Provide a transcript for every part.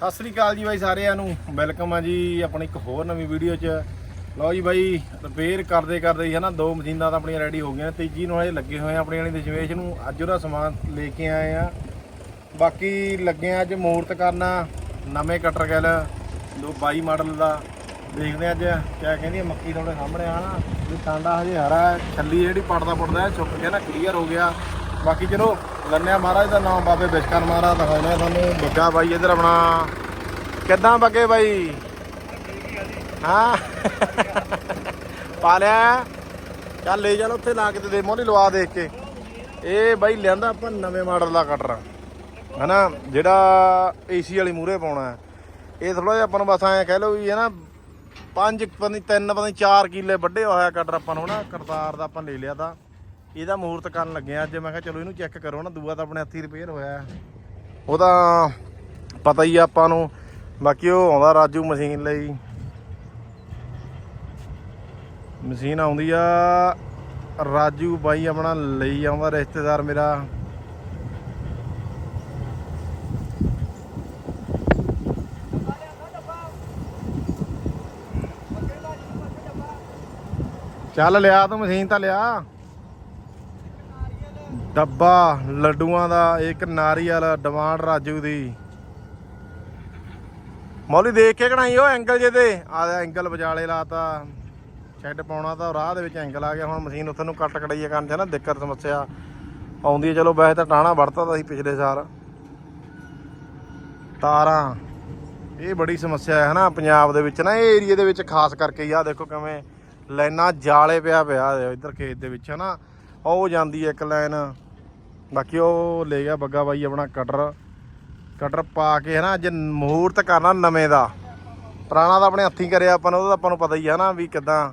ਸਤਿ ਸ੍ਰੀ ਅਕਾਲ ਜੀ ਬਾਈ ਸਾਰਿਆਂ ਨੂੰ। ਵੈਲਕਮ ਆ ਜੀ ਆਪਣੀ ਇੱਕ ਹੋਰ ਨਵੀਂ ਵੀਡੀਓ 'ਚ। ਲਓ ਜੀ ਬਾਈ ਰਿਪੇਅਰ ਕਰਦੇ ਕਰਦੇ ਹੀ ਹਨਾ ਦੋ ਮਸ਼ੀਨਾਂ ਤਾਂ ਆਪਣੀਆਂ ਰੈਡੀ ਹੋ ਗਈਆਂ। ਤੀਜੀ ਨੂੰ ਹਜੇ ਲੱਗੇ ਹੋਏ ਆ ਆਪਣੀ ਵਾਲੀ ਦਸ਼ਮੇਸ਼ ਨੂੰ। ਅੱਜ ਉਹਦਾ ਸਮਾਨ ਲੈ ਕੇ ਆਏ ਆ। ਬਾਕੀ ਲੱਗੇ ਆ ਅੱਜ ਮੂਰਤ ਕਰਨਾ ਨਵੇਂ ਕਟਰ ਗੈਲ ਦੋ 22 ਮਾਡਲ ਦਾ। ਦੇਖਦੇ ਆ ਅੱਜ ਕਿਆ ਕਹਿੰਦੀ ਆ ਮੱਕੀ ਤੁਹਾਡੇ ਸਾਹਮਣੇ ਆ ਨਾ। ਵੀ ਟਾਂਡਾ ਹਜੇ ਹਰਾ ਛੱਲੀ ਜਿਹੜੀ ਪੜਦਾ ਪੜਦਾ ਹੈ, ਛੁੱਟ ਗਿਆ ਨਾ ਕਲੀਅਰ ਹੋ ਗਿਆ। ਬਾਕੀ ਚਲੋ, ਲੰਨਿਆ ਮਹਾਰਾਜ ਦਾ ਨਾਮ, ਬਾਬੇ ਵਿਸ਼ਕਰ ਮਹਾਰਾਜ ਦਿਖਾਉਣੇ ਆ ਤੁਹਾਨੂੰ ਬੱਗਾ ਬਾਈ ਇੱਧਰ ਆਪਣਾ। ਕਿੱਦਾਂ ਬੱਗੇ ਬਾਈ? ਹਾਂ। ਪਾ ਲਿਆ। ਚੱਲ ਲੈ ਚੱਲ, ਉੱਥੇ ਲਾ ਕੇ ਤੇ ਦੇ ਮੋਹਰੀ ਲਵਾ ਦੇਖ ਕੇ। ਇਹ ਬਾਈ ਲਿਆਂਦਾ ਆਪਾਂ ਨਵੇਂ ਮਾਡਲ ਦਾ ਕਟਰ ਹਨਾ, ਜਿਹੜਾ ਏਸੀ ਵਾਲੀ ਮੂਰੇ ਪਾਉਣਾ ਇਹ ਥੋੜਾ ਜਿਹਾ ਆਪਾਂ ਨੂੰ ਬਸ ਐਂ ਕਹਿ ਲਓ ਵੀ ਹੈ ਨਾ ਪੰਜ, ਪਤਾ ਨਹੀਂ ਤਿੰਨ, ਪਤਾ ਨਹੀਂ 4 ਕਿੱਲੇ ਵੱਡੇ ਹੋਇਆ ਕਟਰ ਆਪਾਂ ਨੂੰ ਨਾ, ਕਰਤਾਰ ਦਾ ਆਪਾਂ ਲੈ ਲਿਆ ਤਾਂ। ਇਹਦਾ ਮੂਰਤ ਕਰਨ ਲੱਗਿਆ ਅੱਜ। ਮੈਂ ਕਿਹਾ ਚਲੋ ਇਹਨੂੰ ਚੈੱਕ ਕਰੋ ਨਾ, ਦੂਆ ਤਾਂ ਆਪਣੇ ਹੱਥੀ ਰਿਪੇਅਰ ਹੋਇਆ ਹੈ। ਉਹਦਾ ਪਤਾ ਹੀ ਆ ਆਪਾਂ ਨੂੰ। ਬਾਕੀ ਉਹ ਆਉਂਦਾ ਰਾਜੂ ਮਸ਼ੀਨ ਲਈ। ਮਸ਼ੀਨ ਆਉਂਦੀ ਆ। ਰਾਜੂ ਬਾਈ ਆਪਣਾ ਲਈ ਆਉਂਦਾ, ਰਿਸ਼ਤੇਦਾਰ ਮੇਰਾ। ਚੱਲ ਲਿਆ ਤੂੰ ਮਸ਼ੀਨ ਤਾਂ ਲਿਆ। ਡੱਬਾ, ਲੱਡੂਆਂ ਦਾ, ਇੱਕ ਨਾਰੀਅਲ ਡਿਮਾਂਡ ਰਾਜੂ ਦੀ। ਮੌਲੀ ਦੇਖ ਕੇ ਕਢਾਈ ਉਹ ਐਂਗਲ ਜੇ ਤੇ। ਆ ਐਂਗਲ ਵਿਚਾਲੇ ਲਾਤਾ। ਸ਼ੈੱਡ ਪਾਉਣਾ ਤਾਂ ਰਾਹ ਦੇ ਵਿੱਚ ਐਂਗਲ ਆ ਗਿਆ। ਹੁਣ ਮਸ਼ੀਨ ਉੱਥੇ ਨੂੰ ਕੱਟ ਕੜਾਈਏ ਕਰਨ ਚ ਨਾ ਦਿੱਕਤ, ਸਮੱਸਿਆ ਆਉਂਦੀ ਹੈ। ਚਲੋ ਵੈਸੇ ਤਾਂ ਟਾਣਾ ਵੜਤਾ ਤਾਂ ਸੀ ਪਿਛਲੇ ਸਾਲ। ਤਾਰਾਂ। ਇਹ ਬੜੀ ਸਮੱਸਿਆ ਹੈ ਨਾ ਪੰਜਾਬ ਦੇ ਵਿੱਚ ਨਾ। ਇਹ ਏਰੀਆ ਦੇ ਵਿੱਚ ਖਾਸ ਕਰਕੇ ਹੀ ਆ। ਦੇਖੋ ਕਿਵੇਂ ਲਾਈਨਾਂ ਜਾਲੇ ਪਿਆ ਪਿਆ ਇੱਧਰ ਖੇਤ ਦੇ ਵਿੱਚ ਹੈ ਨਾ ਉਹ ਜਾਂਦੀ ਇੱਕ ਲਾਈਨ। ਬਾਕੀ ਉਹ ਲੈ ਗਿਆ ਬੱਗਾ ਬਾਈ ਆਪਣਾ ਕਟਰ ਕਟਰ ਪਾ ਕੇ ਹਨਾ, ਅੱਜ ਮਹੂਰਤ ਕਰਨਾ ਨਵੇਂ ਦਾ। ਪੁਰਾਣਾ ਤਾਂ ਆਪਣੇ ਹੱਥੀਂ ਕਰਿਆ ਆਪਾਂ ਨੇ ਉਹਦਾ ਆਪਾਂ ਨੂੰ ਪਤਾ ਹੀ ਹੈ ਨਾ ਵੀ ਕਿਦਾਂ।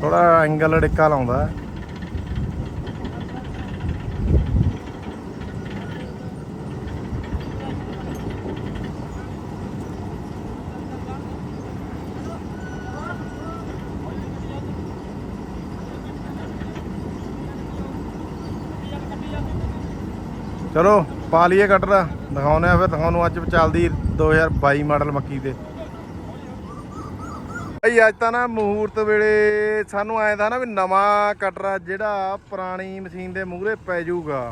ਥੋੜਾ ਐਂਗਲ ਡਿੱਕਾ ਲਾਉਂਦਾ। ਚਲੋ, ਪਾ ਲਈਏ ਕਟਰ ਦਿਖਾਉਨੇ ਆ ਫਿਰ, ਤੁਹਾਨੂੰ ਅੱਜ ਚੱਲਦੀ 2022 ਮਾਡਲ ਮੱਕੀ ਤੇ। ਭਾਈ ਅੱਜ ਤਾਂ ਨਾ ਮਹੂਰਤ ਵੇਲੇ ਸਾਨੂੰ ਐਂ ਦਾ ਨਾ ਵੀ ਨਵਾਂ ਕਟਰਾ ਜਿਹੜਾ ਪੁਰਾਣੀ ਮਸ਼ੀਨ ਦੇ ਮੂਹਰੇ ਪੈ ਜਾਊਗਾ।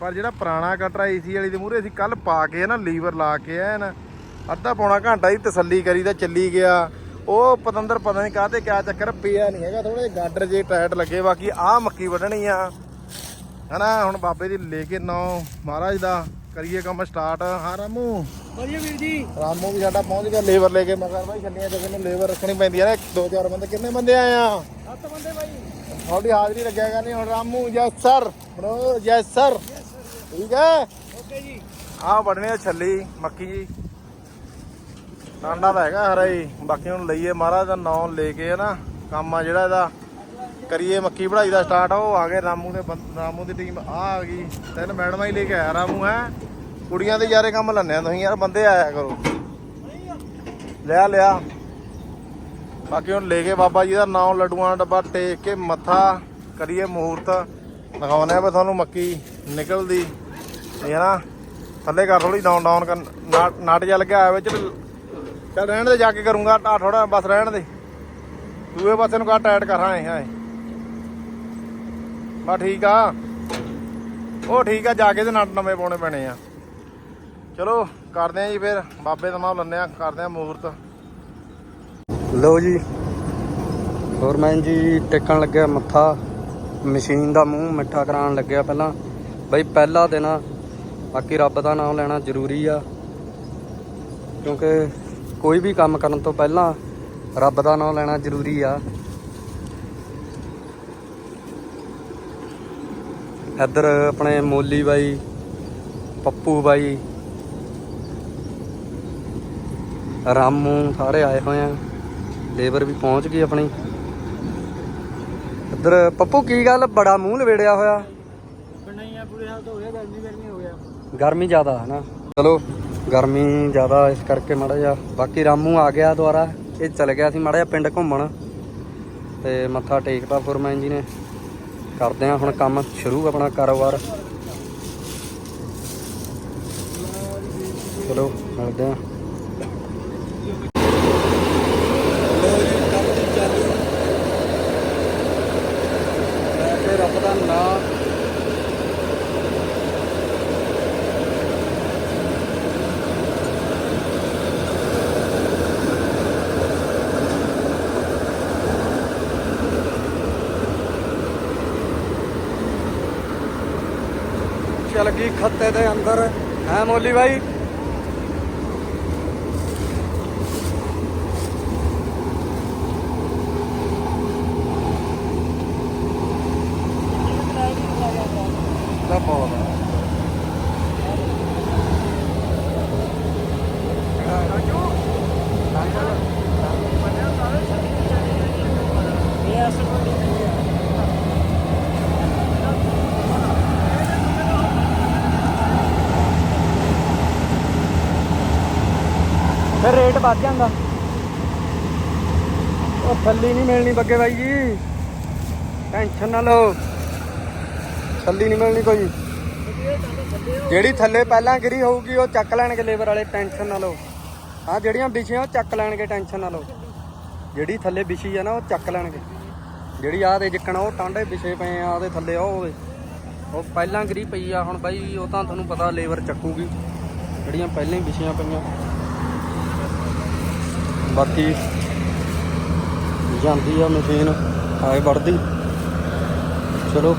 ਪਰ ਜਿਹੜਾ ਪੁਰਾਣਾ ਕਟਰ ਏਸੀ ਵਾਲੀ ਦੇ ਮੂਹਰੇ ਅਸੀਂ ਕੱਲ ਪਾ ਕੇ ਨਾ ਲੀਵਰ ਲਾ ਕੇ ਐਨ ਅੱਧਾ ਪੌਣਾ ਘੰਟਾ ਹੀ ਤਸੱਲੀ ਕਰੀ ਤਾਂ ਚੱਲੀ ਗਿਆ। ਉਹ ਪਤੰਦਰ ਪਤਾ ਨਹੀਂ ਕਾਹਤੇ ਕਿਆ ਚੱਕਰ ਪਿਆ ਨਹੀਂ ਹੈਗਾ ਥੋੜੇ ਗਾਡਰ ਜੇ ਟਾਇਟ ਲੱਗੇ, ਬਾਕੀ ਆਹ ਮੱਕੀ ਵੱਢਣੀ ਆ। ਹਨਾ ਹੁਣ ਬਾਬੇ ਦੀ ਲੈ ਕੇ ਨੌ ਮਹਾਰਾਜ ਦਾ ਕਰੀਏ ਕੰਮ ਸਟਾਰਟ ਹਾਂ ਰਾਮੂ? ਵਧੀਆ ਵੀਰ ਜੀ। ਰਾਮੂ ਵੀ ਸਾਡਾ ਪਹੁੰਚ ਗਿਆ ਲੇਬਰ ਲੈ ਕੇ। ਮੈਂ ਕਰ ਭਾਈ ਛੱਲੀਆਂ ਜਗ੍ਹਾ ਨੂੰ ਲੇਬਰ ਰੱਖਣੀ ਪੈਂਦੀ ਆ ਨਾ ਦੋ ਚਾਰ ਬੰਦੇ। ਕਿੰਨੇ ਬੰਦੇ ਆਏ ਆ? ਸੱਤ ਬੰਦੇ ਬਾਈ। ਤੁਹਾਡੀ ਹਾਜ਼ਰੀ ਲੱਗਿਆ ਕਰਨੀ ਹੁਣ Ramu yes sir bro yes sir ਠੀਕ ਹੈ? ਓਕੇ ਜੀ। ਆਹ ਵੜਨੇ ਆ ਛੱਲੀ ਮੱਕੀ ਜੀ। ਟਾਂਡਾ ਤਾਂ ਹੈਗਾ ਹਰਾ ਹੀ। ਬਾਕੀ ਹੁਣ ਲਈਏ ਮਹਾਰਾਜ ਦਾ ਨਾਮ ਲੈ ਕੇ ਨਾ ਕੰਮ ਆ ਜਿਹੜਾ ਇਹਦਾ। ਕਰੀਏ ਮੱਕੀ ਵਢਾਈ ਦਾ ਸਟਾਰਟ ਉਹ ਆ ਗਏ ਰਾਮੂ ਦੇ ਬੰ ਰਾਮੂ ਦੀ ਟੀਮ ਆ ਆ ਗਈ। ਤਿੰਨ ਮੈਡਮਾਂ ਹੀ ਲੈ ਕੇ ਆਇਆ ਰਾਮੂ, ਹੈ। ਕੁੜੀਆਂ ਦੇ ਯਾਰੇ ਕੰਮ ਲੰਨੇ ਆ ਤੁਸੀਂ, ਯਾਰ ਬੰਦੇ ਆਇਆ ਕਰੋ। ਲਿਆ ਲਿਆ। ਬਾਕੀ ਹੁਣ ਲੈ ਕੇ ਬਾਬਾ ਜੀ ਦਾ ਨਾਮ, ਲੱਡੂਆਂ ਦਾ ਡੱਬਾ ਟੇਕ ਕੇ ਮੱਥਾ ਕਰੀਏ ਮਹੂਰਤ ਦਿਖਾਉਣੇ ਆ ਵੀ ਤੁਹਾਨੂੰ ਮੱਕੀ ਨਿਕਲਦੀ। ਇਹ ਨਾ ਥੱਲੇ ਕਰ ਥੋੜੀ ਡਾਊਨ ਡਾਊਨ ਕਰ ਨਾਟ- ਨਾਟ ਜਿਹਾ ਲੱਗਿਆ ਹੋਇਆ ਵਿੱਚ ਚੱਲ ਰਹਿਣ ਦੇ, ਜਾ ਕੇ ਕਰੂੰਗਾ। ਆ ਥੋੜਾ ਬਸ ਰਹਿਣ ਦੇ। ਦੂਏ ਪਾਸੇ ਨੂੰ ਕਾ ਟਾਈਟ ਕਰਾਂ ਹਾਂ ਹਾਂ। ਬਾ ਠੀਕ ਆ। ਉਹ ਠੀਕ ਆ, ਜਾ ਕੇ ਤੇ ਨਟ ਨਵੇਂ ਪਾਉਣੇ ਪੈਣੇ ਆ। ਚਲੋ, ਕਰਦੇ ਆ ਜੀ ਫਿਰ। ਬਾਬੇ ਦਾ ਨਾਮ ਲੰਨੇ ਆ, ਕਰਦੇ ਆ ਮੂਰਤ। ਲਓ ਜੀ। ਹੋਰ ਫੋਰਮੈਨ ਜੀ ਟੇਕਣ ਲੱਗਿਆ ਮੱਥਾ। ਮਸ਼ੀਨ ਦਾ ਮੂੰਹ ਮਿੱਠਾ ਕਰਾਉਣ ਲੱਗਿਆ ਪਹਿਲਾਂ। ਬਈ ਪਹਿਲਾ ਦਿਨ ਆ। ਬਾਕੀ ਰੱਬ ਦਾ ਨਾਮ ਲੈਣਾ ਜ਼ਰੂਰੀ ਆ। ਕਿਉਂਕਿ ਕੋਈ ਵੀ ਕੰਮ ਕਰਨ ਤੋਂ ਪਹਿਲਾਂ ਰੱਬ ਦਾ ਨਾਮ ਲੈਣਾ ਜ਼ਰੂਰੀ ਆ। ਇੱਧਰ ਆਪਣੇ ਮੋਲੀ ਬਾਈ ਪੱਪੂ ਬਾਈ ਰਾਮੂ ਸਾਰੇ ਆਏ ਹੋਏ ਆ। ਲੇਬਰ ਵੀ ਪਹੁੰਚ ਗਈ ਆਪਣੀ। ਇੱਧਰ ਪੱਪੂ ਕੀ ਗੱਲ? ਬੜਾ ਮੂੰਹ ਲਵੇੜਿਆ ਹੋਇਆ। ਨਹੀਂ ਆ ਪੂਰੇ ਹਾਲ ਤਾਂ ਹੋ ਗਿਆ ਗਰਮੀ ਗਰਮੀ ਹੋ ਗਿਆ। ਗਰਮੀ ਜ਼ਿਆਦਾ ਹੈ ਨਾ। ਚਲੋ ਗਰਮੀ ਜ਼ਿਆਦਾ ਇਸ ਕਰਕੇ ਮਾੜਾ ਜਿਹਾ। ਬਾਕੀ ਰਾਮੂ ਆ ਗਿਆ ਦੁਬਾਰਾ। ਇਹ ਚਲ ਗਿਆ ਸੀ ਮਾੜਾ ਜਿਹਾ ਪਿੰਡ ਘੁੰਮਣ। ਤੇ ਮੱਥਾ ਟੇਕਦਾ ਫੁਰਮੈਨ ਜੀ ਨੇ। ਕਰਦੇ ਆ ਹੁਣ ਕੰਮ ਸ਼ੁਰੂ ਆਪਣਾ ਕਾਰੋਬਾਰ। ਚਲੋ ਮਿਲਦੇ ਆ ਰੱਬ ਦਾ ਨਾਮ ਚਲ ਗਈ ਖੱਤੇ ਦੇ ਅੰਦਰ। ਹੈ ਮੋਲੀ ਬਾਈ ਦਾ ਬਹੁਤ ਆ। ਫਿਰ ਰੇਟ ਵੱਧ ਜਾਂਦਾ ਉਹ ਥੱਲੀ ਨਹੀਂ ਮਿਲਣੀ ਬੱਗੇ ਬਾਈ ਜੀ। ਟੈਨਸ਼ਨ ਨਾ ਲਓ। ਥੱਲੀ ਨਹੀਂ ਮਿਲਣੀ ਕੋਈ। ਜਿਹੜੀ ਥੱਲੇ ਪਹਿਲਾਂ ਗਿਰੀ ਹੋਊਗੀ, ਉਹ ਚੱਕ ਲੈਣਗੇ ਲੇਬਰ ਵਾਲੇ, ਟੈਨਸ਼ਨ ਨਾ ਲਓ। ਹਾਂ ਜਿਹੜੀਆਂ ਵਿਛੀਆਂ, ਉਹ ਚੱਕ ਲੈਣਗੇ, ਟੈਨਸ਼ਨ ਨਾ ਲਓ। ਜਿਹੜੀ ਥੱਲੇ ਵਿਛੀ ਆ ਨਾ, ਉਹ ਚੱਕ ਲੈਣਗੇ। ਜਿਹੜੀ ਆਹ ਦੇ ਜਿੱਕਣ, ਉਹ ਟਾਂਡੇ ਵਿਛੇ ਪਏ ਆ ਉਹਦੇ ਥੱਲੇ ਉਹ ਹੋਵੇ ਉਹ ਪਹਿਲਾਂ ਗਿਰੀ ਪਈ ਆ, ਹੁਣ ਬਾਈ ਉਹ ਤਾਂ ਤੁਹਾਨੂੰ ਪਤਾ ਲੇਬਰ ਚੱਕੂਗੀ। ਜਿਹੜੀਆਂ ਪਹਿਲਾਂ ਹੀ ਵਿਛੀਆਂ ਪਈਆਂ। ਬਾਕੀ ਜਾਂਦੀ ਆ ਮਸ਼ੀਨ, ਆਏ ਵੜਦੀ। ਚਲੋ,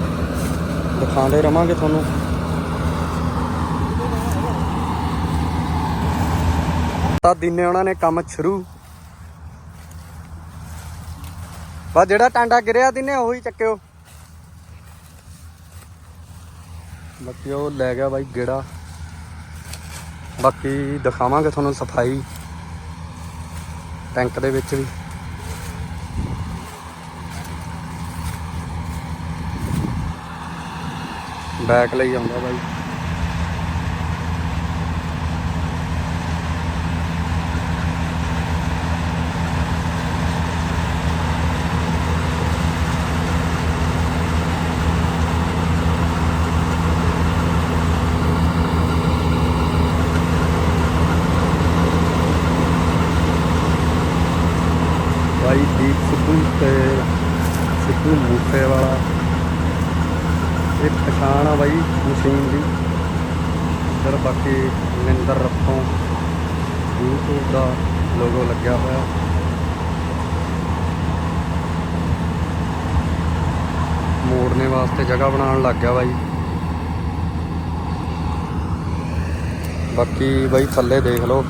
ਦਿਖਾਉਂਦੇ ਰਵਾਂਗੇ ਤੁਹਾਨੂੰ। ਤਾਂ ਦਿਨੇ ਉਹਨਾਂ ਨੇ ਕੰਮ ਸ਼ੁਰੂ। ਬਾ ਜਿਹੜਾ ਟਾਂਡਾ ਗਿਰਿਆ ਦਿਨੇ, ਉਹੀ ਚੱਕਿਓ। ਬਾਕੀ ਉਹ ਲੈ ਗਿਆ ਬਾਈ ਗੇੜਾ। ਬਾਕੀ ਦਿਖਾਵਾਂਗੇ ਤੁਹਾਨੂੰ ਸਫ਼ਾਈ। ਟੈਂਕ ਦੇ ਵਿੱਚ ਵੀ। ਬੈਕ ਲਈ ਆਉਂਦਾ ਬਾਈ ਦੀਪ ਸਿੱਧੂ ਤੇ ਸਿੱਧੂ ਮੂਸੇ ਵਾਲਾ ਇਹ ਪਛਾਣ ਆ ਬਾਈ ਮਸ਼ੀਨ ਦੀ ਫਿਰ ਬਾਕੀ ਨਿੰਦਰ ਰੱਖੋਂ YouTube ਦਾ ਲੋਗੋ ਲੱਗਿਆ ਹੋਇਆ ਮੋੜਨੇ ਵਾਸਤੇ ਜਗ੍ਹਾ ਬਣਾਉਣ ਲੱਗ ਗਿਆ ਬਾਈ। ਬਾਕੀ ਬਾਈ ਥੱਲੇ ਦੇਖ ਲਓ।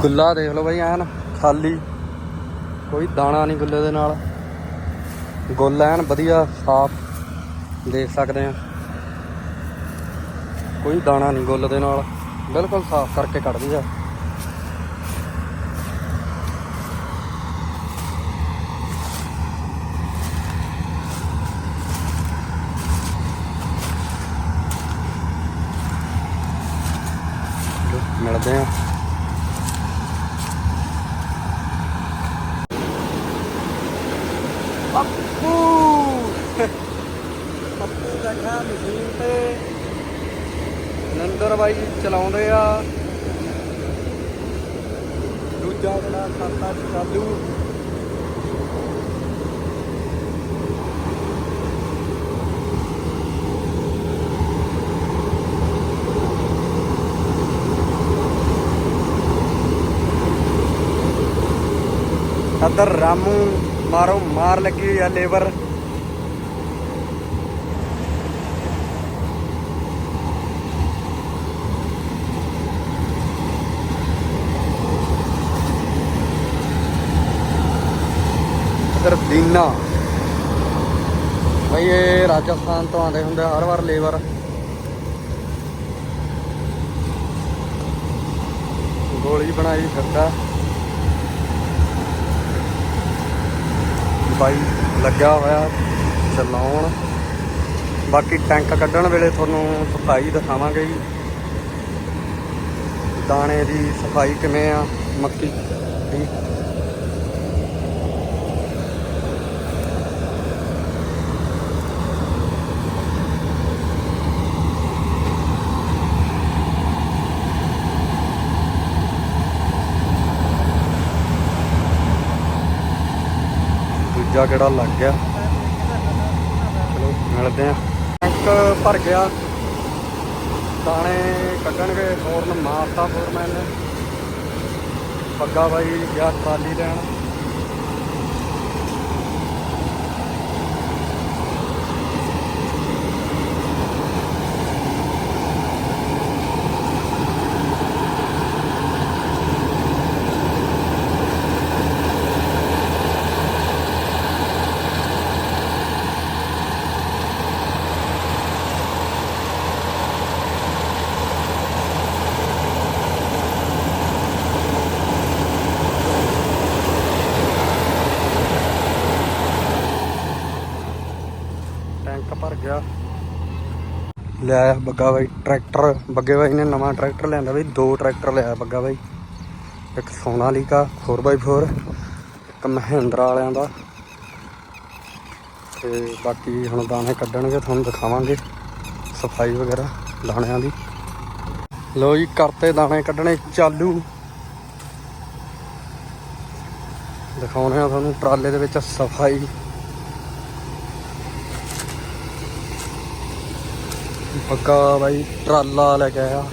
ਗੁੱਲਾ ਦੇਖ ਲਓ ਬਾਈ ਐਨ, ਖਾਲੀ। ਕੋਈ ਦਾਣਾ ਨਹੀਂ ਗੁੱਲੇ ਦੇ ਨਾਲ। ਗੁੱਲ ਐਨ ਵਧੀਆ, ਸਾਫ਼ ਦੇਖ ਸਕਦੇ ਆ। ਕੋਈ ਦਾਣਾ ਨਹੀਂ ਗੁੱਲ ਦੇ ਨਾਲ। ਬਿਲਕੁਲ ਸਾਫ਼ ਕਰਕੇ ਕੱਢਦੀ ਆ ਮਿਲਦੇ ਆ ਪੱਪੂ ਪੱਪੂ ਬੈਠਾ ਮਸ਼ੀਨ ਤੇ ਨੰਦਰ ਬਾਈ ਚਲਾਉਂਦੇ ਆ ਦੂਜਾ ਜਿਹੜਾ ਖਾਤਾ ਚਾਲੂ ਇੱਧਰ ਰਾਮੂ ਮਾਰੋ ਮਾਰ ਲੱਗੀ ਹੋਈ ਆ ਲੇਬਰ। ਇੱਧਰ ਬਈ ਇਹ ਰਾਜਸਥਾਨ ਤੋਂ ਆਉਂਦੇ ਹੁੰਦੇ ਆ, ਹਰ ਵਾਰ ਲੇਬਰ। ਗੋਲੀ ਬਣਾਈ ਫਿਰਦਾ। ਬਾਈ ਲੱਗਿਆ ਹੋਇਆ ਚਲਾਉਣ। ਬਾਕੀ ਟੈਂਕ ਕੱਢਣ ਵੇਲੇ ਤੁਹਾਨੂੰ ਸਫ਼ਾਈ ਦਿਖਾਵਾਂਗੇ ਜੀ। ਦਾਣੇ ਦੀ ਸਫ਼ਾਈ ਕਿਵੇਂ ਆ, ਮੱਕੀ ਦੀ ਦੂਜਾ ਕਿਹੜਾ ਲੱਗ ਗਿਆ। ਚਲੋ, ਮਿਲਦੇ ਆ ਟੈਂਕ ਭਰ ਗਿਆ। ਦਾਣੇ ਕੱਢਣਗੇ ਫੋਰਨ ਮਾਰਤਾ ਫੋਰਮੈਨ ਨੇ। ਪੱਗਾ ਬਾਈ, ਗਿਆ ਟਰਾਲੀ ਲੈਣ ਟੈਂਕ ਭਰ ਗਿਆ ਲੈ ਬੱਗਾ ਬਾਈ, ਟਰੈਕਟਰ, ਬੱਗੇ ਬਾਈ ਨੇ ਨਵਾਂ ਟਰੈਕਟਰ ਲਿਆਂਦਾ ਬਾਈ, ਦੋ ਟਰੈਕਟਰ ਲਿਆਇਆ ਬੱਗਾ ਬਾਈ। ਇੱਕ ਸੋਨਾਲੀਕਾ 4x4 ਇੱਕ ਮਹਿੰਦਰਾ ਵਾਲਿਆਂ ਦਾ। ਤੇ ਬਾਕੀ ਹੁਣ ਦਾਣੇ ਕੱਢਣਗੇ, ਤੁਹਾਨੂੰ ਦਿਖਾਵਾਂਗੇ, ਸਫ਼ਾਈ ਵਗੈਰਾ ਦਾਣਿਆਂ ਦੀ। ਲੋ ਜੀ, ਕਰਤੇ ਦਾਣੇ ਕੱਢਣੇ ਚਾਲੂ। ਦਿਖਾਉਣੇ ਆ ਤੁਹਾਨੂੰ, ਟਰਾਲੇ ਦੇ ਵਿੱਚ ਸਫ਼ਾਈ। ਪੱਕਾ ਬਾਈ, ਟਰਾਲਾ ਲੈ ਕੇ ਆਇਆ।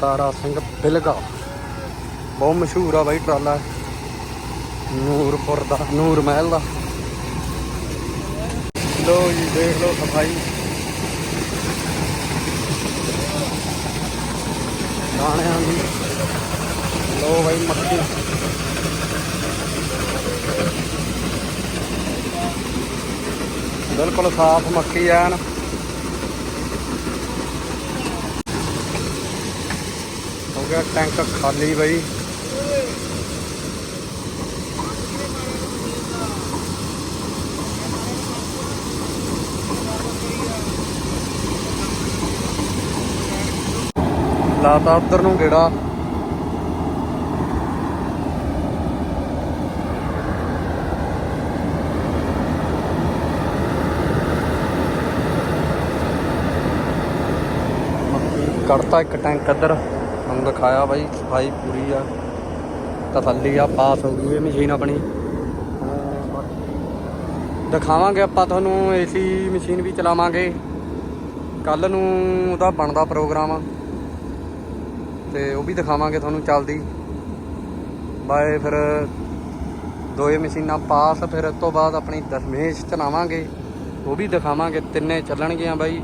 ਤਾਰਾ ਸਿੰਘ ਬਿਲਗਾ। ਬਹੁਤ ਮਸ਼ਹੂਰ ਆ ਬਾਈ ਟਰਾਲਾ। ਨੂਰਪੁਰ ਦਾ, ਨੂਰ ਮਹਿਲ ਦਾ। ਲੋ ਜੀ, ਦੇਖ ਲਓ ਸਫ਼ਾਈ। ਦਾਣਿਆਂ ਦੀ। ਲੋ ਬਾਈ ਮੱਕੀ। ਬਿਲਕੁਲ ਸਾਫ਼ ਮੱਕੀ ਐਨ। ਗਿਆ ਟੈਂਕ ਖਾਲੀ ਬਈ। ਲਾਤਾ ਉੱਧਰ ਨੂੰ ਗੇੜਾ। ਕੱਢਤਾ ਇੱਕ ਟੈਂਕ ਇੱਧਰ। ਦਿਖਾਇਆ ਬਾਈ ਸਫ਼ਾਈ ਪੂਰੀ ਆ। ਤਸੱਲੀ ਆ ਪਾਸ ਹੋ ਗਈ ਇਹ ਮਸ਼ੀਨ ਆਪਣੀ। ਦਿਖਾਵਾਂਗੇ ਆਪਾਂ ਤੁਹਾਨੂੰ ਏਸੀ ਮਸ਼ੀਨ ਵੀ ਚਲਾਵਾਂਗੇ। ਕੱਲ ਨੂੰ ਉਹਦਾ ਬਣਦਾ ਪ੍ਰੋਗਰਾਮ। ਤੇ ਉਹ ਵੀ ਦਿਖਾਵਾਂਗੇ ਤੁਹਾਨੂੰ ਚੱਲਦੀ। ਬਾਏ ਫਿਰ ਦੋਏ ਮਸ਼ੀਨਾਂ ਪਾਸ, ਫਿਰ ਇਸ ਤੋਂ ਬਾਅਦ ਆਪਣੀ ਦਸ਼ਮੇਸ਼ ਚਲਾਵਾਂਗੇ। ਉਹ ਵੀ ਦਿਖਾਵਾਂਗੇ, ਤਿੰਨੇ ਚੱਲਣਗੀਆਂ ਬਾਈ।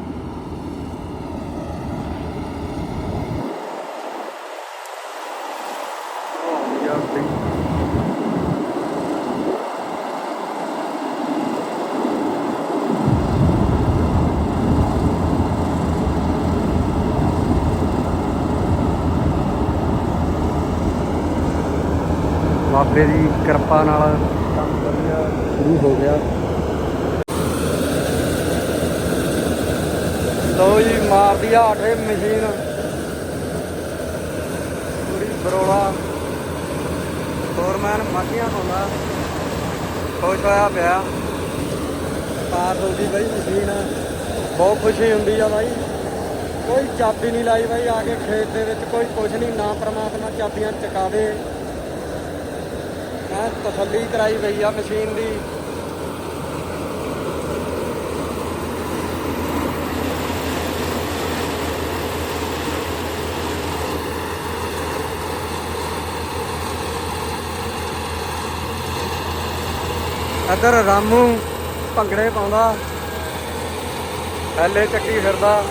ਬਾਬੇ ਦੀ ਕਿਰਪਾ ਨਾਲ ਕੰਮ ਵਧੀਆ ਸ਼ੁਰੂ ਹੋ ਗਿਆ। ਲੋ ਜੀ ਮਾਰਦੀ ਆ ਆਠੇ ਮਸ਼ੀਨ। ਪੂਰੀ ਬਰੋਲਾ। ਫੋਰਮੈਨ ਮਾਟੀਆਂ ਪਾਉਂਦਾ ਖੁਸ਼ ਹੋਇਆ ਪਿਆ। ਪਾਰ ਹੋ ਬਈ ਮਸ਼ੀਨ। ਬਹੁਤ ਖੁਸ਼ੀ ਹੁੰਦੀ ਆ ਬਾਈ। ਕੋਈ ਚਾਬੀ ਨਹੀਂ ਲਾਈ ਬਾਈ, ਆ ਕੇ ਖੇਤ ਦੇ ਵਿੱਚ ਕੋਈ ਕੁਝ ਨਹੀਂ, ਨਾ ਪ੍ਰਮਾਤਮਾ ਚਾਬੀਆਂ ਚਕਾਵੇ। ਮੈਂ ਤਸੱਲੀ ਕਰਾਈ ਪਈ ਆ ਮਸ਼ੀਨ ਦੀ। ਇੱਧਰ ਰਾਮੂ ਭੰਗੜੇ ਪਾਉਂਦਾ ਐਲੇ ਚੱਕੀ ਫਿਰਦਾ।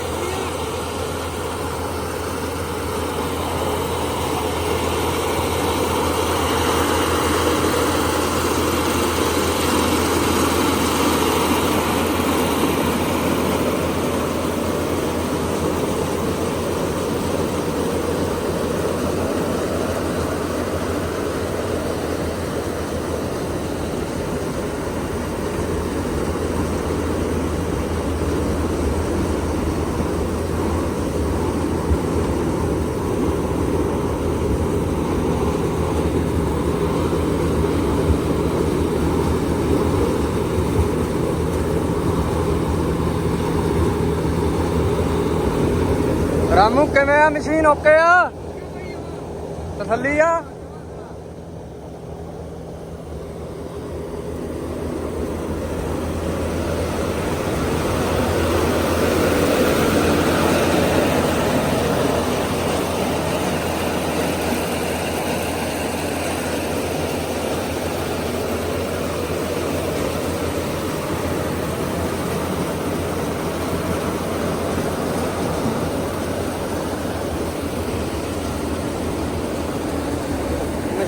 ਕਿਵੇਂ ਆ ਮਸ਼ੀਨ ਓਕੇ ਆ? ਤਸੱਲੀ ਆ?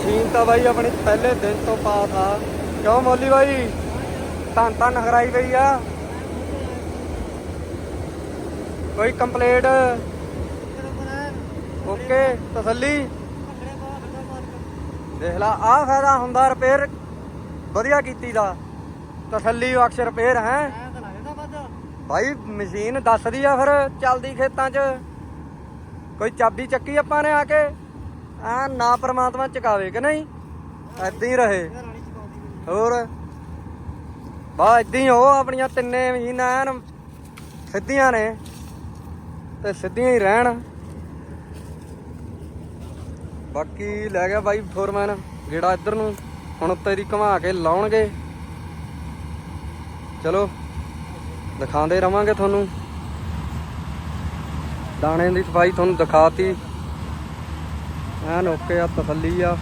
ਮਸ਼ੀਨ ਤਾਂ ਬਾਈ ਆਪਣੀ ਪਹਿਲੇ ਦਿਨ ਤੋਂ ਪਾਸ ਆ। ਕਿਉਂ ਮੋਲੀ ਬਾਈ? ਤਾਂ ਤਾਂ ਨਗਰਾਈ ਪਈ ਆ। ਕੋਈ ਕੰਪਲੇਂਟ ਓਕੇ, ਤਸੱਲੀ। ਦੇਖ ਲਾ ਆ ਫਾਇਦਾ ਹੁੰਦਾ ਰਿਪੇਅਰ ਵਧੀਆ ਕੀਤੀ ਦਾ। ਤਸੱਲੀ ਬਖਸ਼ ਰਿਪੇਅਰ ਹੈ। ਭਾਈ ਮਸ਼ੀਨ ਦੱਸਦੀ ਆ ਫਿਰ ਚੱਲਦੀ ਖੇਤਾਂ 'ਚ। ਕੋਈ ਚਾਬੀ ਚੱਕੀ ਆਪਾਂ ਨੇ ਆ ਕੇ? ਆ ਨਾ ਪ੍ਰਮਾਤਮਾ ਚਕਾਵੇ ਕਿ ਨਹੀਂ? ਐਦਾਂ ਹੀ ਰਹੇ। ਹੋਰ? ਬਾ ਐਦਾਂ ਹੀ ਹੋ ਆਪਣੀਆਂ ਤਿੰਨੇ ਮਸ਼ੀਨਾਂ ਐਨ ਸਿੱਧੀਆਂ ਨੇ ਤੇ ਸਿੱਧੀਆਂ ਹੀ ਰਹਿਣ। ਬਾਕੀ ਲੈ ਗਿਆ ਬਾਈ ਫੋਰਮੈਨ ਗੇੜਾ ਇੱਧਰ ਨੂੰ ਹੁਣ ਉੱਤੇ ਦੀ ਘੁਮਾ ਕੇ ਲਾਉਣਗੇ। ਚਲੋ, ਦਿਖਾਉਂਦੇ ਰਵਾਂਗੇ ਤੁਹਾਨੂੰ। ਦਾਣੇ ਦੀ ਸਫ਼ਾਈ ਤੁਹਾਨੂੰ ਦਿਖਾਤੀ। ਐਨ ਓਕੇ ਆ ਤਸੱਲੀ ਆ।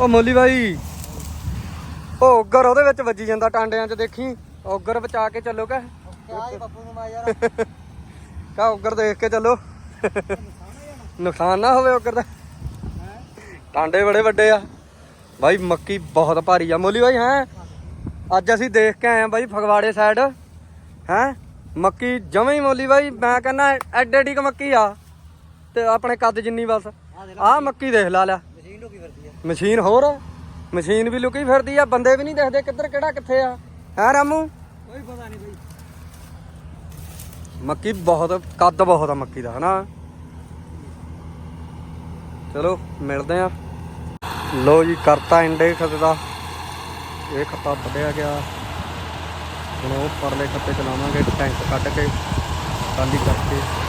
ਉਹ ਮੋਲੀ ਬਾਈ ਉਹ ਔਗਰ ਉਹਦੇ ਵਿੱਚ ਵੱਜੀ ਜਾਂਦਾ ਟਾਂਡਿਆਂ 'ਚ ਦੇਖੀ ਔਗਰ ਬਚਾ ਕੇ ਚੱਲੋ ਕਹ। ਕਾ ਔਗਰ ਦੇਖ ਕੇ ਚੱਲੋ। ਨੁਕਸਾਨ ਨਾ ਹੋਵੇ ਔਗਰ ਦਾ। ਟਾਂਡੇ ਬੜੇ ਵੱਡੇ ਆ। ਬਾਈ ਮੱਕੀ ਬਹੁਤ ਭਾਰੀ ਆ। ਮੋਲੀ ਬਾਈ ਹੈ? ਅੱਜ ਅਸੀਂ ਦੇਖ ਕੇ ਆਏ ਆ ਬਾਈ ਫਗਵਾੜੇ ਸਾਈਡ ਹੈ? ਮੱਕੀ ਜਮੇ ਹੀ ਮੋਲੀ ਬਾਈ ਮੈਂ ਕਹਿੰਦਾ ਐਡੇ ਐਡੀ ਕ ਮੱਕੀ ਆ। ਤੇ ਆਪਣੇ ਕੱਦ ਜਿੰਨੀ ਬਸ। ਆਹ ਮੱਕੀ ਦੇਖ ਲਾ ਲਿਆ। ਮਸ਼ੀਨ ਲੁਕੀ ਫਿਰਦੀ ਆ ਮਸ਼ੀਨ ਹੋਰ, ਮਸ਼ੀਨ ਵੀ ਲੁਕੀ ਫਿਰਦੀ ਆ, ਬੰਦੇ ਵੀ ਨਹੀਂ ਦਿਖਦੇ ਕਿੱਧਰ ਕਿਹੜਾ ਕਿੱਥੇ ਆ। ਹੈ ਰਾਮੂ? ਕੋਈ ਪਤਾ ਨਹੀਂ ਬਈ ਮੱਕੀ ਬਹੁਤ, ਕੱਦ ਬਹੁਤ ਆ ਮੱਕੀ ਦਾ, ਹਨਾ? ਚਲੋ, ਮਿਲਦੇ ਆ। ਲੋ ਜੀ, ਕਰਤਾ ਇੰਡੇ ਖੱਤ ਦਾ। ਇਹ ਖੱਤਾ ਵੱਢਿਆ ਗਿਆ। ਹੁਣ ਉਹ ਪਰਲੇ ਖੱਤੇ ਚਲਾਵਾਂਗੇ ਟੈਂਕ ਕੱਢ ਕੇ ਖਾਲੀ ਕਰਕੇ।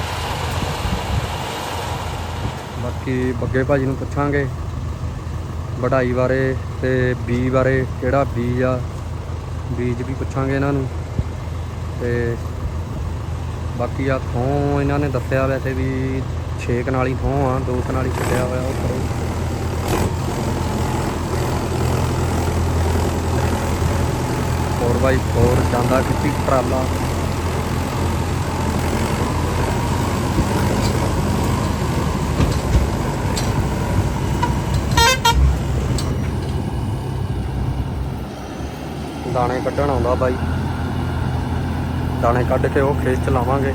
ਬਾਕੀ ਬੱਗੇ ਭਾਜੀ ਨੂੰ ਪੁੱਛਾਂਗੇ ਵਢਾਈ ਬਾਰੇ ਤੇ ਬੀਜ ਬਾਰੇ ਕਿਹੜਾ ਬੀਜ ਆ, ਬੀਜ ਵੀ ਪੁੱਛਾਂਗੇ ਇਹਨਾਂ ਨੂੰ ਤੇ ਬਾਕੀ ਆ ਥੋਂ ਇਹਨਾਂ ਨੇ ਦੱਸਿਆ ਵੈਸੇ ਵੀ 6 ਕਨਾਲੀ ਥੋਂ ਆ, ਦੋ ਕਨਾਲੀ ਛੱਡਿਆ ਹੋਇਆ ਉਹ ਕਰੋ। 4x4 ਜਾਂਦਾ ਕਿਤੇ ਟਰਾਲਾ। ਦਾਣੇ ਕੱਢਣ ਆਉਂਦਾ ਬਾਈ। ਦਾਣੇ ਕੱਢ ਕੇ ਉਹ ਖੇਤ ਚ ਲਾਵਾਂਗੇ।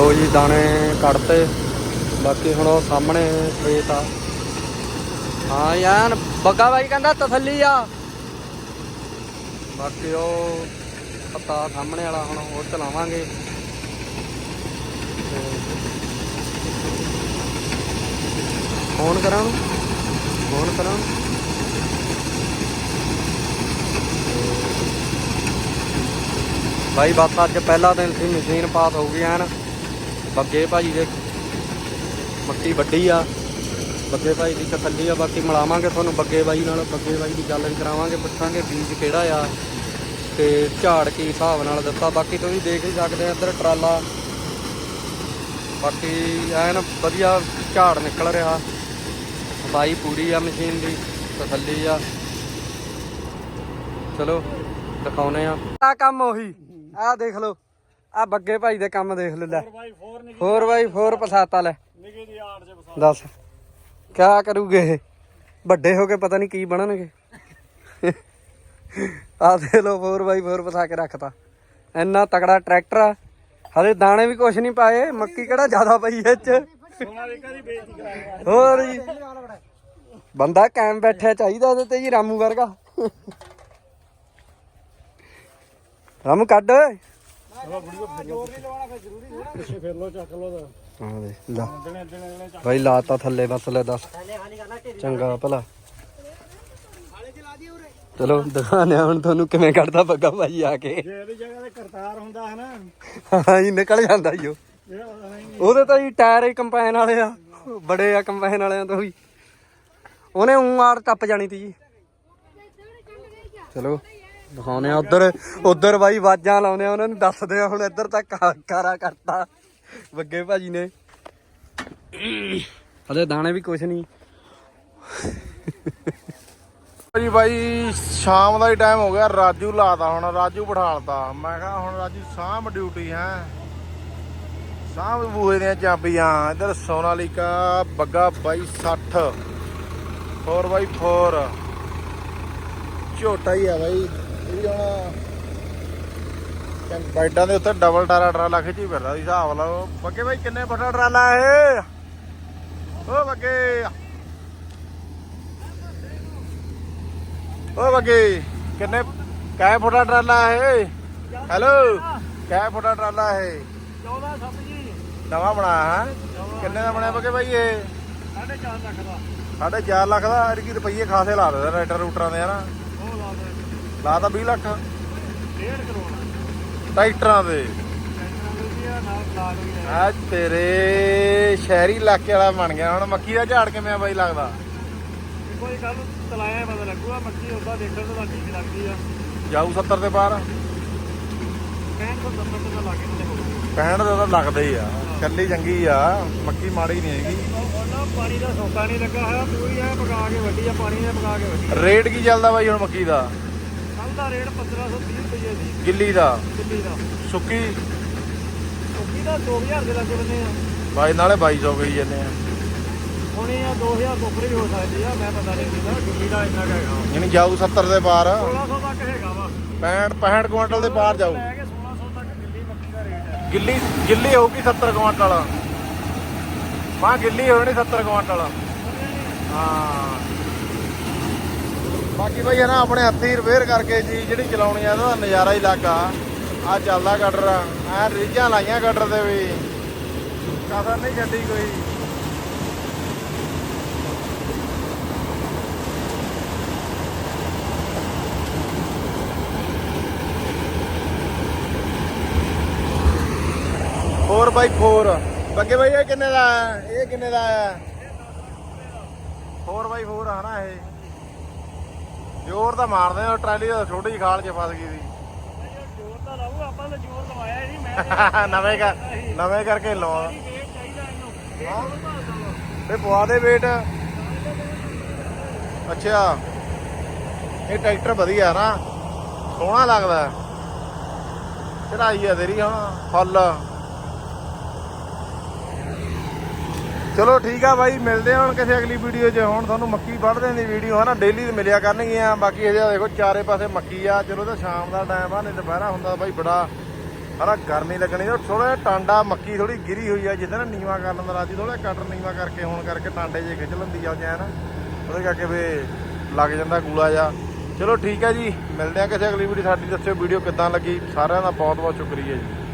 ਲੋ ਜੀ, ਦਾਣੇ ਕੱਢਤੇ। ਬਾਕੀ ਹੁਣ ਉਹ ਸਾਹਮਣੇ ਖੇਤ ਆ। ਹਾਂ ਯਾਰ ਬੱਗਾ ਬਾਈ ਕਹਿੰਦਾ ਤਸੱਲੀ ਆ ਬਾਕੀ ਉਹ ਪੱਤਾ ਸਾਹਮਣੇ ਵਾਲਾ ਹੁਣ ਉਹ ਚਲਾਵਾਂਗੇ ਫੋਨ ਕਰਾਂ ਉਹਨੂੰ? ਫੋਨ ਕਰਾਂ ਉਹਨੂੰ? ਬਾਈ, ਬਸ ਅੱਜ ਪਹਿਲਾ ਦਿਨ ਸੀ, ਮਸ਼ੀਨ ਪਾਸ ਹੋ ਗਈ ਐਨ ਬੱਗੇ ਭਾਜੀ ਦੇ, ਮੱਕੀ ਵੱਡੀ ਆ ਬੱਗੇ ਭਾਈ ਦੀ ਤਸੱਲੀ ਆ ਬਾਕੀ ਮਿਲਾਵਾਂਗੇ ਤੁਹਾਨੂੰ ਬੱਗੇ ਬਾਈ ਨਾਲ ਬੱਗੇ ਬਾਈ ਦੀ ਗੱਲ ਵੀ ਕਰਾਵਾਂਗੇ ਪੁੱਛਾਂਗੇ ਬੀਜ ਕਿਹੜਾ ਆ ਤੇ ਝਾੜ ਕੀ ਹਿਸਾਬ ਨਾਲ ਦਿੱਤਾ ਬਾਕੀ ਤੁਸੀਂ ਦੇਖ ਹੀ ਸਕਦੇ ਆ ਇੱਧਰ ਟਰਾਲਾ। ਬਾਕੀ ਐਨ ਵਧੀਆ ਝਾੜ ਨਿਕਲ ਰਿਹਾ। ਸਫ਼ਾਈ ਪੂਰੀ ਆ ਮਸ਼ੀਨ ਦੀ ਤਸੱਲੀ ਆ। ਚਲੋ ਦਿਖਾਉਨੇ ਆ। ਆ ਕੰਮ ਉਹੀ ਆ ਦੇਖ ਲਓ ਆ ਬੱਗੇ ਭਾਈ ਦੇ ਕੰਮ ਦੇਖ ਲੈ ਲੈ। 4x4 ਪਸਾਤਾ ਲੈ। ਨਿੱਕੇ ਜੀ ਆੜ ਚ ਬਸਾ ਦੱਸ। ਕਿਆ ਕਰੂਗੇ? ਇਹ ਵੱਡੇ ਹੋ ਕੇ ਪਤਾ ਨਹੀਂ ਕੀ ਬਣਨਗੇ। ਆ ਦੇ ਲੋ 4x4 ਪਸਾ ਕੇ ਰੱਖਤਾ। ਇੰਨਾ ਤਕੜਾ ਟਰੈਕਟਰ ਆ। ਹਲੇ ਦਾਣੇ ਵੀ ਕੁਛ ਨਹੀਂ ਪਾਏ, ਮੱਕੀ ਕਿਹੜਾ ਜ਼ਿਆਦਾ ਪਈ ਇਹ ਚ ਹੋਰ ਜੀ। ਬੰਦਾ ਕਾਇਮ ਬੈਠਿਆ ਚਾਹੀਦਾ ਉਹਦੇ ਤੇ ਜੀ, ਰਾਮੂ ਵਰਗਾ। ਰਾਮੂ ਕੱਢ। ਓਏ ਫਿਰ ਲੋ ਚੱਕ ਲੋ ਦਾ ਦੇ ਲਾ। ਬਾਈ ਲਾਤਾ ਥੱਲੇ ਬਸ ਲੈ ਦੱਸ। ਚੰਗਾ ਭਲਾ। ਚਲਾ ਦਿਖਾਣੇ ਹੁਣ ਤੁਹਾਨੂੰ ਕਿਵੇਂ ਕੱਢਦਾ ਬੱਗਾ ਭਾਈ ਆ ਕੇ। ਜੇ ਇਹਦੀ ਜਗ੍ਹਾ ਤੇ ਕਰਤਾਰ ਹੁੰਦਾ ਹੈ ਨਾ। ਹਾਂ ਜੀ ਨਿਕਲ ਜਾਂਦਾ ਈ ਉਹ। ਜਿਹੜਾ ਪਤਾ ਨਹੀਂ ਉਹਦੇ ਤਾਂ ਹੀ ਟਾਇਰ ਹੀ ਕੰਪੈਨ ਵਾਲੇ ਆ। ਬੜੇ ਆ ਕੰਪੈਨ ਵਾਲਿਆਂ ਤੋਂ ਵੀ। ਉਹਨੇ ਉਂ ਆੜ ਟੱਪ ਜਾਣੀ ਤੀ ਜੀ। ਚਲੋ ਦਿਖਾਉਨੇ ਆ ਉਧਰ। ਉਧਰ ਬਾਈ ਆਵਾਜ਼ਾਂ ਲਾਉਨੇ ਆ ਉਹਨਾਂ ਨੂੰ ਦੱਸਦੇ ਆ ਹੁਣ ਇੱਧਰ ਤੱਕ ਕਾਰਾ ਕਰਤਾ। ਬੱਗੇ ਭਾਜੀ ਨੇ। ਹਲੇ ਦਾਣੇ ਵੀ ਕੁਛ ਨਹੀਂ। ਜੀ ਬਾਈ, ਸ਼ਾਮ ਦਾ ਹੀ ਟਾਈਮ ਹੋ ਗਿਆ, ਰਾਜੂ ਲਾਤਾ ਹੁਣ, ਰਾਜੂ ਬਿਠਾਲਤਾ। ਮੈਂ ਕਿਹਾ ਹੁਣ ਰਾਜੂ ਸਾਂਭ ਡਿਊਟੀ ਹੈ। ਸਾਂਭ ਬੂਹੇ ਦੀਆਂ ਚਾਬੀਆਂ, ਇੱਧਰ ਸੋਨਾਲੀਕਾ, ਬੱਗਾ ਬਾਈ 60 4x4 ਝੋਟਾ ਹੀ ਆ ਬਾਈ, ਇਹ ਵੀ ਹੁਣ ਬਾਈਡਾਂ ਦੇ ਉੱਤੇ ਡਬਲ ਟਾਰਾ ਟਰਾਲਾ ਖਿੱਚੀ ਫਿਰਦਾ ਸੀ ਹਿਸਾਬ ਲਾਓ। ਬੱਗੇ ਬਾਈ ਕਿੰਨੇ ਫੁੱਟਾ ਟਰਾਲਾ ਇਹ? ਓ ਬੱਗੇ। ਓ ਬੱਗੇ ਕਿੰਨੇ ਕੈ ਫੁੱਟਾ ਟਰਾਲਾ ਇਹ? ਹੈਲੋ ਕੈ ਫੁੱਟਾ ਟਰਾਲਾ ਇਹ? 14 ਸੱਤ ਜੀ। ਨਵਾਂ ਬਣਾਇਆ ਹੈ? ਕਿੰਨੇ ਦਾ ਬਣਿਆ ਬੱਗੇ ਬਾਈ ਇਹ? 4.5 ਲੱਖ ਦਾ। ਸਾਢੇ 4 ਲੱਖ ਦਾ ਅਰਕੀ ਰੁਪਈਏ ਖਾਸੇ ਲਾ ਦੇ ਰਾਈਟਰ ਰੂਟਰਾਂ ਦੇ ਹਨਾ? ਉਹ ਲਾ ਦੇ। ਲਾਤਾ 20 ਲੱਖ। 1.5 ਕਰੋੜ। ਟਰੈਕਟਰਾਂ ਦੇ। ਆ ਤੇਰੇ ਸ਼ਹਿਰੀ ਇਲਾਕੇ ਵਾਲਾ ਬਣ ਗਿਆ। ਹੁਣ ਮੱਕੀ ਦਾ ਝਾੜ ਕਿਵੇਂ ਆ ਬਾਈ ਲੱਗਦਾ? ਕੋਈ ਕੱਲ ਤਲਾਇਆ ਪਤਾ ਲੱਗੂਗਾ ਮੱਕੀ ਉਹਦਾ ਦੇਖਣ ਤੋਂ ਠੀਕ ਲੱਗਦੀ ਆ। ਜਾਊ 70 ਦੇ ਪਾਰ? ਕਹਿਣ ਤੋਂ ਨੰਬਰ ਤੇ ਲੱਗੇ ਨੇ 65 ਦਾ ਤਾਂ ਲੱਗਦਾ ਹੀ ਆ। ਕੱਲੀ ਚੰਗੀ ਆ ਮੱਕੀ ਮਾੜੀ ਨਹੀਂ ਹੈਗੀ। ਪਾਣੀ ਦਾ ਸੋਕਾ ਨਹੀਂ ਲੱਗਾ ਹੋਇਆ ਪੂਰੀ ਐ ਪਕਾ ਕੇ ਵੱਡੀ ਆ ਪਾਣੀ ਨੇ ਪਕਾ ਕੇ ਵੱਡੀ ਰੇਟ ਕੀ ਚੱਲਦਾ ਬਾਈ ਹੁਣ ਮੱਕੀ ਦਾ? ਕੱਲ ਦਾ ਰੇਟ 1530 ਗਿੱਲੀ ਦਾ। ਦਿੱਲੀ ਦਾ। ਸੁੱਕੀ। ਸੁੱਕੀ ਦਾ 2000 ਦੇ ਲੱਗੇ ਬੰਨੇ ਆ। ਬਾਈ ਨਾਲੇ 2200 ਗਈ ਜਾਂਦੇ ਆ। ਹੁਣ ਇਹ ਆ 2000 ਤੋਂ ਉੱਪਰ ਵੀ ਹੋ ਸਕਦੀ ਆ ਮੈਂ ਪਤਾ ਨਹੀਂ ਕਿਦਾ ਦਿੱਲੀ ਦਾ ਇੰਨਾ ਕੁ ਹੈਗਾ ਯਾਨੀ ਜਾਊ 70 ਦੇ ਪਾਰ। 1600 ਤੱਕ ਹੈਗਾ ਵਾ। 65 65 ਕੁਇੰਟਲ ਦੇ ਪਾਰ ਜਾਊ। ਲੈ ਕੇ 1600 ਤੱਕ ਦਿੱਲੀ ਮੱਕੀ ਦਾ ਰੇਟ ਹੈ। ਗਿੱਲੀ ਗਿੱਲੀ ਹੋਊਗੀ 70 ਕੁਇੰਟਲ। ਮਾਂ ਗਿੱਲੀ ਹੋਣੀ 70 ਕੁਇੰਟਲ। ਹਾਂ। ਬਾਕੀ ਬਈ ਹੈ ਨਾ, ਆਪਣੇ ਹੱਥੀ ਰਿਪੇਅਰ ਕਰਕੇ ਚੀਜ਼ ਜਿਹੜੀ ਚਲਾਉਣੀ ਆ ਇਹਦਾ ਨਜ਼ਾਰਾ ਹੀ ਲੱਗਾ ਆ। ਚੱਲਦਾ ਕਟਰ ਐ ਰੀਝਾਂ ਲਾਈਆਂ ਕਟਰ ਤੇ ਵੀ। ਕਸਰ ਨਹੀਂ ਛੱਡੀ ਕੋਈ। ਫੋਰ ਬਾਈ ਫੋਰ ਬੱਗੇ ਬਾਈ, ਇਹ ਕਿੰਨੇ ਦਾ ਇਹ ਕਿੰਨੇ ਦਾ ਹੈ? 4 ਬਾਈ 4 ਆ ਨਾ ਇਹ। ਜ਼ੋਰ ਤਾਂ ਮਾਰਦੇ ਆ ਟਰਾਲੀ ਦਾ ਛੋਟੀ ਜਿਹੀ ਖਾਲ 'ਚ ਫਸ ਗਈ ਸੀ। ਜੋਰ ਤਾਂ ਲਾਊ ਆਪਾਂ ਤਾਂ ਜੋਰ ਲਵਾਇਆ ਨਹੀਂ ਮੈਂ ਨਵੇਂ ਕਰ ਨਵੇਂ ਕਰਕੇ ਦਾ ਤੇ ਪਵਾ ਦੇ ਵੇਟ ਅੱਛਾ। ਇਹ ਟਰੈਕਟਰ ਵਧੀਆ ਨਾ। ਸੋਹਣਾ ਲੱਗਦਾ। ਚੜਾਈ ਆ ਤੇਰੀ ਹੁਣ। ਫੁੱਲ। ਚਲੋ ਠੀਕ ਆ ਬਾਈ, ਮਿਲਦੇ ਹਾਂ ਹੁਣ ਕਿਸੇ ਅਗਲੀ ਵੀਡੀਓ 'ਚ। ਹੁਣ ਤੁਹਾਨੂੰ ਮੱਕੀ ਵੱਢਦੇ ਦੀ ਵੀਡੀਓ ਹਨਾ ਡੇਲੀ ਤੇ ਮਿਲਿਆ ਕਰਨਗੀਆਂ। ਬਾਕੀ ਇਹ ਦੇਖੋ, ਚਾਰੇ ਪਾਸੇ ਮੱਕੀ ਆ। ਚਲੋ ਤਾਂ ਸ਼ਾਮ ਦਾ ਟਾਈਮ ਆ, ਨਹੀਂ ਦੁਪਹਿਰਾ ਹੁੰਦਾ ਬਾਈ, ਬੜਾ ਹਨਾ ਗਰਮੀ ਲੱਗਣੀ। ਤੇ ਥੋੜਾ ਜਿਹਾ ਟਾਂਡਾ ਮੱਕੀ ਥੋੜੀ ਗਿਰੀ ਹੋਈ ਆ ਜਿੱਦਾਂ ਨਾ ਨੀਵਾ ਕਰ ਲੈਂਦਾ ਰਾਜੀ ਥੋੜਾ ਕਟਰ ਨੀਵਾ ਕਰਕੇ, ਹੋਣ ਕਰਕੇ ਟਾਂਡੇ ਜੇ ਖਿੱਚ ਲੈਂਦੀ ਆ ਜੈਨ। ਉਹਦੇ ਕਰਕੇ ਵੀ ਲੱਗ ਜਾਂਦਾ ਗੂਲਾ ਜਾ ਚਲੋ ਠੀਕ ਹੈ ਜੀ, ਮਿਲਦੇ ਆ ਕਿਸੇ ਅਗਲੀ ਵੀਡੀਓ ਸਾਡੀ ਦੱਸਿਓ ਵੀਡੀਓ ਕਿੱਦਾਂ ਲੱਗੀ। ਸਾਰਿਆਂ ਦਾ ਬਹੁਤ ਬਹੁਤ ਸ਼ੁਕਰੀਆ ਜੀ।